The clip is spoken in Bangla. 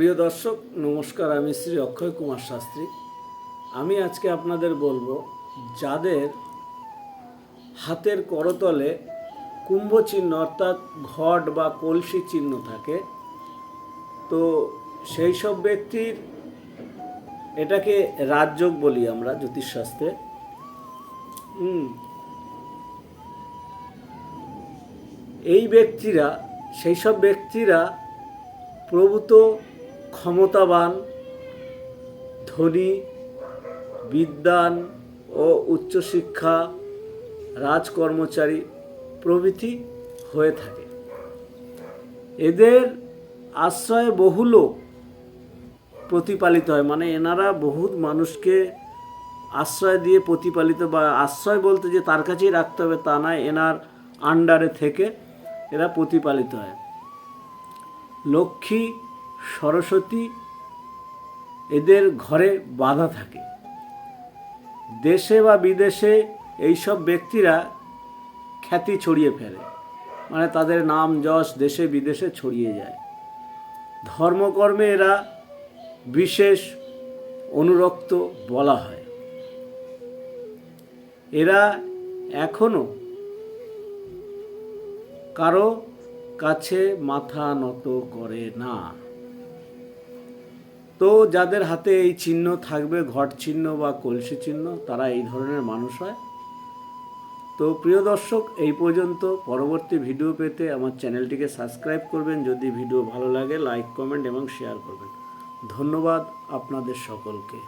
প্রিয় দর্শক, নমস্কার। আমি শ্রী অক্ষয় কুমার শাস্ত্রী। আমি আজকে আপনাদের বলব, যাদের হাতের করতলে কুম্ভ চিহ্ন অর্থাৎ ঘট বা কলসি চিহ্ন থাকে, তো সেই সব ব্যক্তির এটাকে রাজযোগ বলি আমরা জ্যোতিষশাস্ত্রে। হুম। এই ব্যক্তিরা, সেই সব ব্যক্তিরা প্রভূত ক্ষমতাবান, ধনী, বিদ্বান ও উচ্চশিক্ষা, রাজকর্মচারী প্রভৃতি হয়ে থাকে। এদের আশ্রয়ে বহু লোক প্রতিপালিত হয়। মানে এনারা বহুত মানুষকে আশ্রয় দিয়ে প্রতিপালিত বা আশ্রয় বলতে যে তার কাছেই রাখতে হবে তা নয়, এনার আন্ডারে থেকে এরা প্রতিপালিত হয়। লক্ষ্মী সরস্বতী এদের ঘরে বাধা থাকে। দেশে বা বিদেশে এইসব ব্যক্তিরা খ্যাতি ছড়িয়ে ফেলে। মানে তাদের নাম, যশ দেশে, বিদেশে ছড়িয়ে যায়। ধর্মকর্মে এরা বিশেষ অনুরক্ত বলা হয়। এরা এখনও কারও কাছে মাথা নত করে না। তো যাদের হাতে এই চিহ্ন থাকবে, ঘট চিহ্ন বা কলসি চিহ্ন, তারা এই ধরনের মানুষ হয়। তো প্রিয় দর্শক, এই পর্যন্ত। পরবর্তী ভিডিও পেতে আমার চ্যানেলটিকে সাবস্ক্রাইব করবেন। যদি ভিডিও ভালো লাগে, লাইক, কমেন্ট এবং শেয়ার করবেন। ধন্যবাদ আপনাদের সকলকে।